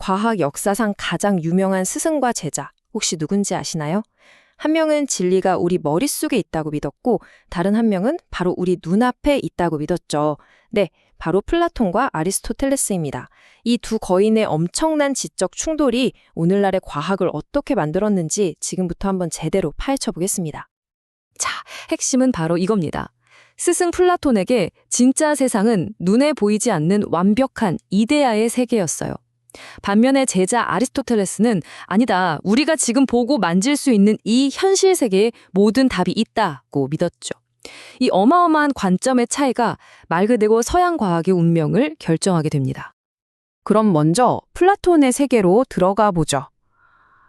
과학 역사상 가장 유명한 스승과 제자 혹시 누군지 아시나요? 한 명은 진리가 우리 머릿속에 있다고 믿었고 다른 한 명은 바로 우리 눈앞에 있다고 믿었죠. 네, 바로 플라톤과 아리스토텔레스입니다. 이 두 거인의 엄청난 지적 충돌이 오늘날의 과학을 어떻게 만들었는지 지금부터 한번 제대로 파헤쳐 보겠습니다. 자, 핵심은 바로 이겁니다. 스승 플라톤에게 진짜 세상은 눈에 보이지 않는 완벽한 이데아의 세계였어요. 반면에 제자 아리스토텔레스는 아니다. 우리가 지금 보고 만질 수 있는 이 현실 세계에 모든 답이 있다고 믿었죠. 이 어마어마한 관점의 차이가 말 그대로 서양 과학의 운명을 결정하게 됩니다. 그럼 먼저 플라톤의 세계로 들어가 보죠.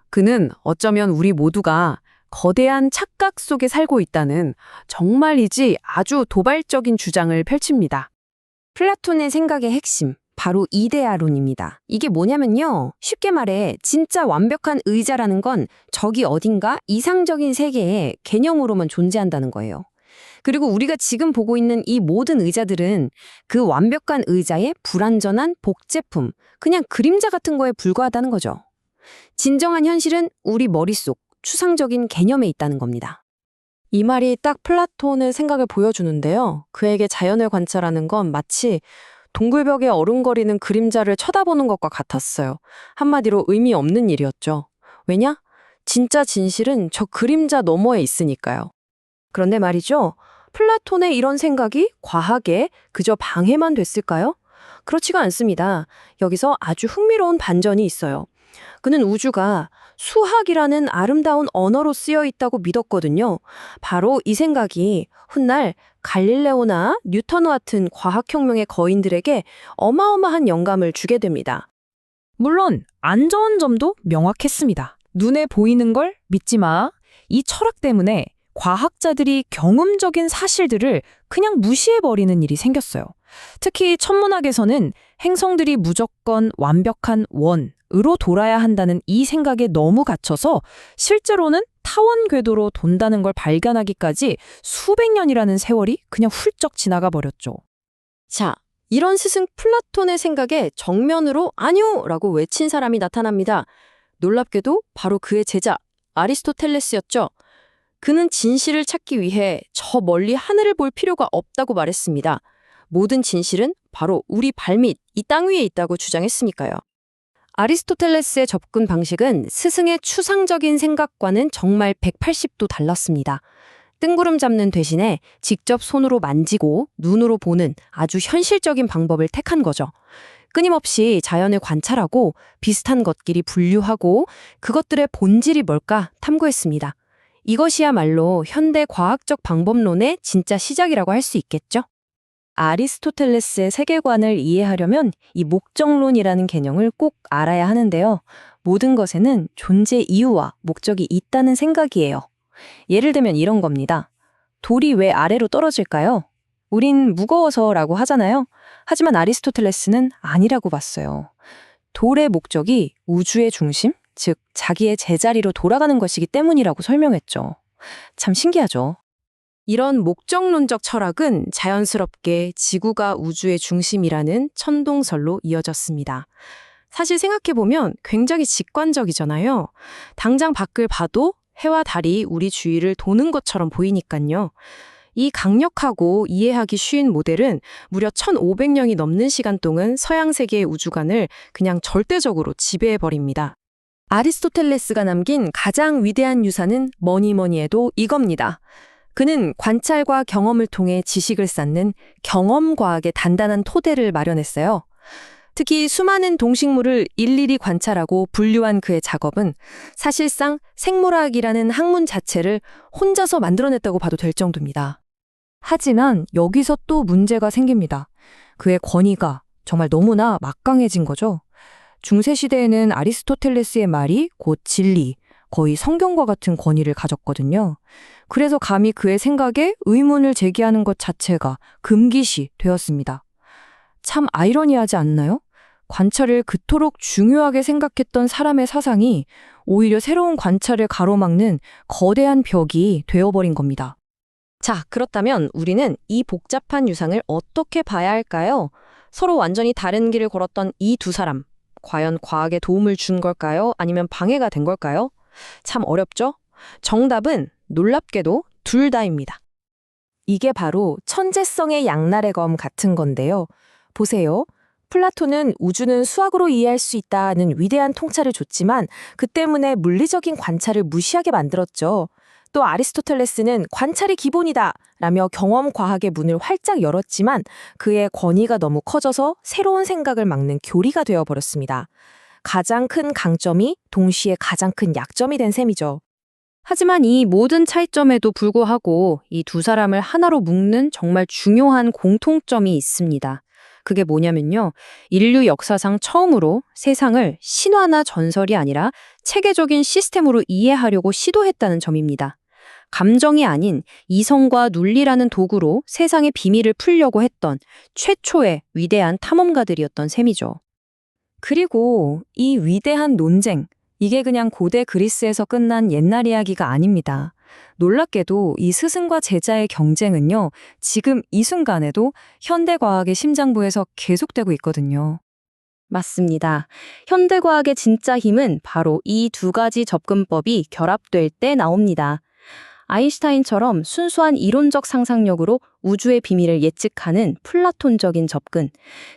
그는 어쩌면 우리 모두가 거대한 착각 속에 살고 있다는 정말이지 아주 도발적인 주장을 펼칩니다. 플라톤의 생각의 핵심, 바로 이데아론입니다. 이게 뭐냐면요. 쉽게 말해 진짜 완벽한 의자라는 건 저기 어딘가 이상적인 세계의 개념으로만 존재한다는 거예요. 그리고 우리가 지금 보고 있는 이 모든 의자들은 그 완벽한 의자의 불완전한 복제품, 그냥 그림자 같은 거에 불과하다는 거죠. 진정한 현실은 우리 머릿속, 추상적인 개념에 있다는 겁니다. 이 말이 딱 플라톤의 생각을 보여주는데요. 그에게 자연을 관찰하는 건 마치 동굴벽에 어른거리는 그림자를 쳐다보는 것과 같았어요. 한마디로 의미 없는 일이었죠. 왜냐? 진짜 진실은 저 그림자 너머에 있으니까요. 그런데 말이죠. 플라톤의 이런 생각이 과학에 그저 방해만 됐을까요? 그렇지가 않습니다. 여기서 아주 흥미로운 반전이 있어요. 그는 우주가 수학이라는 아름다운 언어로 쓰여 있다고 믿었거든요. 바로 이 생각이 훗날 갈릴레오나 뉴턴 같은 과학혁명의 거인들에게 어마어마한 영감을 주게 됩니다. 물론 안 좋은 점도 명확했습니다. 눈에 보이는 걸 믿지 마. 이 철학 때문에 과학자들이 경험적인 사실들을 그냥 무시해버리는 일이 생겼어요. 특히 천문학에서는 행성들이 무조건 완벽한 원으로 돌아야 한다는 이 생각에 너무 갇혀서 실제로는 타원 궤도로 돈다는 걸 발견하기까지 수백 년이라는 세월이 그냥 훌쩍 지나가 버렸죠. 자, 이런 스승 플라톤의 생각에 정면으로 아니요! 라고 외친 사람이 나타납니다. 놀랍게도 바로 그의 제자 아리스토텔레스였죠. 그는 진실을 찾기 위해 저 멀리 하늘을 볼 필요가 없다고 말했습니다. 모든 진실은 바로 우리 발밑, 이 땅 위에 있다고 주장했으니까요. 아리스토텔레스의 접근 방식은 스승의 추상적인 생각과는 정말 180도 달랐습니다. 뜬구름 잡는 대신에 직접 손으로 만지고 눈으로 보는 아주 현실적인 방법을 택한 거죠. 끊임없이 자연을 관찰하고 비슷한 것끼리 분류하고 그것들의 본질이 뭘까 탐구했습니다. 이것이야말로 현대 과학적 방법론의 진짜 시작이라고 할 수 있겠죠? 아리스토텔레스의 세계관을 이해하려면 이 목적론이라는 개념을 꼭 알아야 하는데요. 모든 것에는 존재 이유와 목적이 있다는 생각이에요. 예를 들면 이런 겁니다. 돌이 왜 아래로 떨어질까요? 우린 무거워서라고 하잖아요. 하지만 아리스토텔레스는 아니라고 봤어요. 돌의 목적이 우주의 중심, 즉 자기의 제자리로 돌아가는 것이기 때문이라고 설명했죠. 참 신기하죠. 이런 목적론적 철학은 자연스럽게 지구가 우주의 중심이라는 천동설로 이어졌습니다. 사실 생각해보면 굉장히 직관적이잖아요. 당장 밖을 봐도 해와 달이 우리 주위를 도는 것처럼 보이니까요. 이 강력하고 이해하기 쉬운 모델은 무려 1500년이 넘는 시간 동안 서양 세계의 우주관을 그냥 절대적으로 지배해버립니다. 아리스토텔레스가 남긴 가장 위대한 유산은 뭐니 뭐니 해도 이겁니다. 그는 관찰과 경험을 통해 지식을 쌓는 경험과학의 단단한 토대를 마련했어요. 특히 수많은 동식물을 일일이 관찰하고 분류한 그의 작업은 사실상 생물학이라는 학문 자체를 혼자서 만들어냈다고 봐도 될 정도입니다. 하지만 여기서 또 문제가 생깁니다. 그의 권위가 정말 너무나 막강해진 거죠. 중세시대에는 아리스토텔레스의 말이 곧 진리, 거의 성경과 같은 권위를 가졌거든요. 그래서 감히 그의 생각에 의문을 제기하는 것 자체가 금기시 되었습니다. 참 아이러니하지 않나요? 관찰을 그토록 중요하게 생각했던 사람의 사상이 오히려 새로운 관찰을 가로막는 거대한 벽이 되어버린 겁니다. 자, 그렇다면 우리는 이 복잡한 유상을 어떻게 봐야 할까요? 서로 완전히 다른 길을 걸었던 이 두 사람, 과연 과학에 도움을 준 걸까요? 아니면 방해가 된 걸까요? 참 어렵죠? 정답은 놀랍게도 둘 다입니다. 이게 바로 천재성의 양날의 검 같은 건데요. 보세요. 플라톤은 우주는 수학으로 이해할 수 있다는 위대한 통찰을 줬지만 그 때문에 물리적인 관찰을 무시하게 만들었죠. 또 아리스토텔레스는 관찰이 기본이다 라며 경험 과학의 문을 활짝 열었지만 그의 권위가 너무 커져서 새로운 생각을 막는 교리가 되어버렸습니다. 가장 큰 강점이 동시에 가장 큰 약점이 된 셈이죠. 하지만 이 모든 차이점에도 불구하고 이 두 사람을 하나로 묶는 정말 중요한 공통점이 있습니다. 그게 뭐냐면요. 인류 역사상 처음으로 세상을 신화나 전설이 아니라 체계적인 시스템으로 이해하려고 시도했다는 점입니다. 감정이 아닌 이성과 논리라는 도구로 세상의 비밀을 풀려고 했던 최초의 위대한 탐험가들이었던 셈이죠. 그리고 이 위대한 논쟁, 이게 그냥 고대 그리스에서 끝난 옛날 이야기가 아닙니다. 놀랍게도 이 스승과 제자의 경쟁은요, 지금 이 순간에도 현대과학의 심장부에서 계속되고 있거든요. 맞습니다. 현대과학의 진짜 힘은 바로 이 두 가지 접근법이 결합될 때 나옵니다. 아인슈타인처럼 순수한 이론적 상상력으로 우주의 비밀을 예측하는 플라톤적인 접근,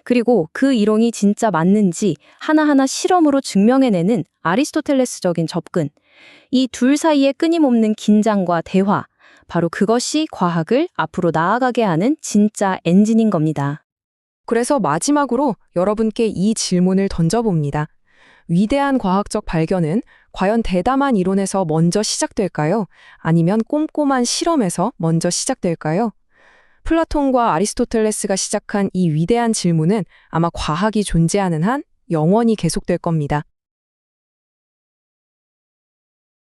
그리고 그 이론이 진짜 맞는지 하나하나 실험으로 증명해내는 아리스토텔레스적인 접근, 이 둘 사이의 끊임없는 긴장과 대화, 바로 그것이 과학을 앞으로 나아가게 하는 진짜 엔진인 겁니다. 그래서 마지막으로 여러분께 이 질문을 던져봅니다. 위대한 과학적 발견은 과연 대담한 이론에서 먼저 시작될까요? 아니면 꼼꼼한 실험에서 먼저 시작될까요? 플라톤과 아리스토텔레스가 시작한 이 위대한 질문은 아마 과학이 존재하는 한 영원히 계속될 겁니다.